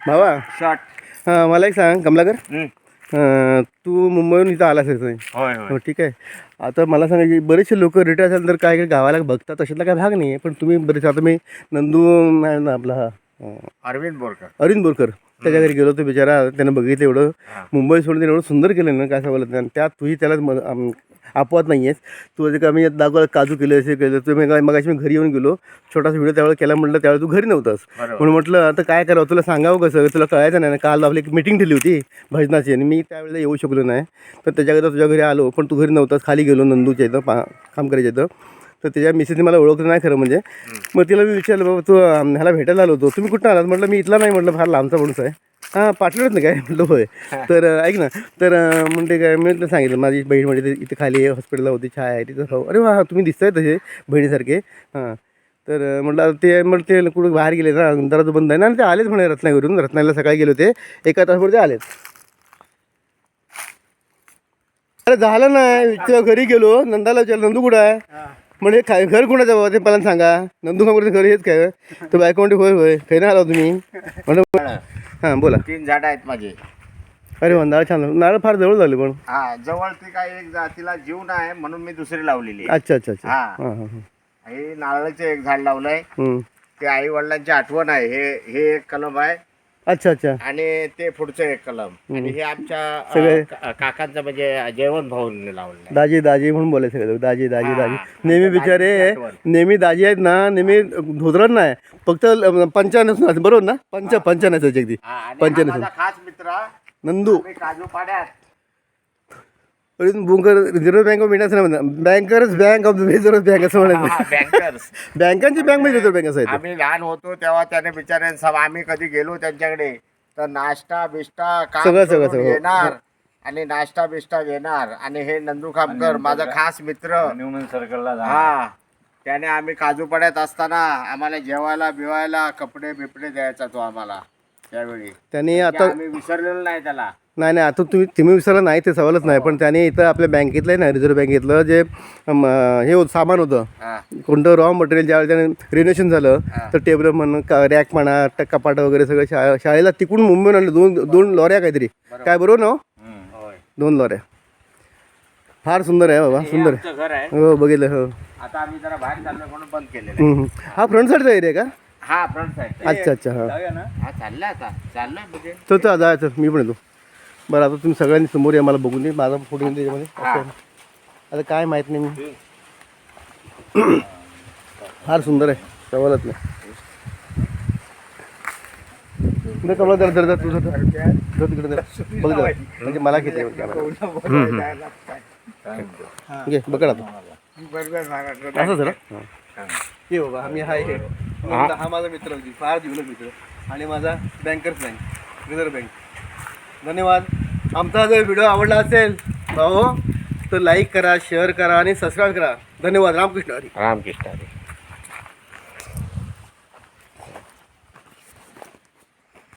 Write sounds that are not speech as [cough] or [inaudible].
भावा. शॉर्ट हां मला एक सांग कमलाकर. अं, तू मुंबईहून इथं आलास आहे होय हो ठीक आहे. आता मला सांगा की बरेचसे लोक रिटायर झाल्यानंतर काय काय गावाला बघतात तशातला काय भाग नाही आहे पण तुम्ही बरेच आता मी नंदू ना आपला हा अं, अरविंद बोरकर. अरविंद बोरकर. त्याच्या घरी गेलो तो बिचारा त्यानं बघितलं एवढं. मुंबई सोडून त्याने एवढं सुंदर केलं ना काय सांगायला आणि त्यात तूही त्याला अपवाद नाही आहेस तू जे का मी दाखवलं काजू केलं असे केलं. तू मग मी घरी येऊन गेलो. छोटासा व्हिडिओ त्यावेळेला केला म्हटलं त्यावेळेला तू घरी नव्हतास. म्हणून म्हटलं आता काय करावं तुला सांगावं कसं? तुला कळायचं नाही ना. काल आपली एक मिटिंग ठेवली होती भजनाची. आणि मी त्यावेळेला येऊ शकलो नाही. तर त्याच्याकरता तुझ्या घरी आलो. पण तू घरी नव्हतास. खाली गेलो नंदूच्या इथं पा काम करायच्या इथं. तर त्याच्या मिसेसने मला ओळखलं नाही खरं म्हणजे. मग तिला मी विचारलं बाबा तू अं, ह्याला भेटायला आलो होतो. तुम्ही कुठं आलात? म्हटलं मी इथला नाही. म्हटलं फार लांबचा माणूस आहे. हां पाठवलंच नाही काय? म्हटलं होय. [laughs] तर अं, ऐक ना. तर अं, म्हणते काय मी तिला सांगितलं माझी बहीण म्हणजे इथे खाली हॉस्पिटलला होती छाया आहे तिथं हो अरे वा तुम्ही दिसताय तसे बहिणीसारखे. हां. तर अं, म्हटलं आता ते म्हटलं ते कुठं बाहेर गेले ना दरवाजा बंद आहे ना. आणि ते आलेच म्हणे रत्नागिरीवरून. रत्नागिरीला सकाळी गेले होते एका तासभर ते आलेत. अरे झालं नाही विचार घरी गेलो. नंदाला विचारलं नंदू कुठं आहे? म्हणजे काय घर कोणाचं बाबा? ते मला सांगा. नंदू घर हेच काय तर बायको म्हणते होय होय. खैर आला तुम्ही. म्हणलं हां बोला. तीन झाड आहेत माझे. अरे वा नारळ छान. नारळ फार जवळ झाले पण. हा जवळ ती काय एक जातीला जीव नाही म्हणून मी दुसरी लावलेली आहे. अच्छा अच्छा अच्छा. हा. हां हां हां. हे नारळाचं एक झाड लावलंय. हम्म. ते आई वडिलांची आठवण आहे. हे हे एक कलम आहे. अच्छा अच्छा. आणि ते पुढचं एक कलम. आणि हे आमच्या अ, सगळे- का- काकांचं म्हणजे जयवंत भाऊंनी लावलेलं आहे. दाजी दाजी म्हणून बोलायचं सगळं दाजी दाजी. दाजी. नेहमी बिचारे. नेहमी दाजी आहेत ना नेहमी धोतरण नाही. फक्त पंचाण्णव बरोबर ना? पंच पंचाण्णव अगदी माझा खास मित्र नंदू. आम्ही काजू पाड्यात अरे बुंकर रिझर्व्ह बँक ऑफ इंडिया नाही म्हणतात बँकरच बँक ऑफ रिझर्व्ह बँक असं म्हणायचं बँकर्स बँकांची बँक म्हणजे रिझर्व्ह बँक असं आहे ते. आम्ही लहान होतो तेव्हा त्याने बिचारे सब आम्ही कधी गेलो त्यांच्याकडे तर नाश्ता बिष्टा काम सगळं- सगळं- करून सगळं. येणार आणि नाश्ता बिष्टा घेणार आणि हे नंदू खामकर माझा खास मित्र न्यूमन सर्कलला जा हा त्याने आम्ही काजू पड्यात असताना आम्हाला जेवायला बिवायला कपडे बिपडे द्यायचा तो आम्हाला त्यावेळी त्यांनी म्हणजे आता आम्ही विसरलेलो नाही त्याला नाही नाही आता तुम्ही तुम्ही विसरला नाही ते सवालच नाही. पण त्याने इथं आपल्या बँकेतलं आहे ना रिझर्व्ह बँकेतलं जे हे होतं सामान होतं. हा. कोणतं रॉ मटेरियल ज्यावेळी त्याने रिनोव्हेशन झालं. तर टेबल म्हणून का रॅक म्हणा ट- कपाट वगैरे सगळं शा शाळेला तिकडून मुंबईहून आणलं. दोन दोन लॉऱ्या काहीतरी. काय बरोबर ना हो? होय. दोन लॉऱ्या फार सुंदर आहे बाबा सुंदर. आमचं घर आहे. हो बघितलं हो. आता आम्ही जरा बाहेर म्हणून बंद केलेलं आहे. हम्म, हम्म. हा फ्रंट साईडचा एरिया का? हा फ्रंट साईड अच्छा अच्छा हां. हा चाललंय आता. चाललंय म्हणजे. तर चल जायचं मी पण येतो. बरं आता तुम्ही सगळ्यांनी समोर या मला बघून दे. माझा फोटो घेऊन त्याच्यामध्ये. आता काय माहीत नाही मी. [clears throat] फार सुंदर आहे. सवालच नाही. कमला जरा जरा तुझं तिकडे. बघ. म्हणजे मला किती घे बघ आता. असं जरा. हे. बाबा मी हा. हे. हा माझा मित्र होती फार जीवलग मित्र. आणि माझा बँकर्स बँक रिझर्व्ह बँक धन्यवाद. आमचा जर व्हिडिओ आवडला असेल भाऊ तर लाईक करा शेअर करा आणि सबस्क्राईब करा. धन्यवाद. रामकृष्ण हरी. रामकृष्ण हरी.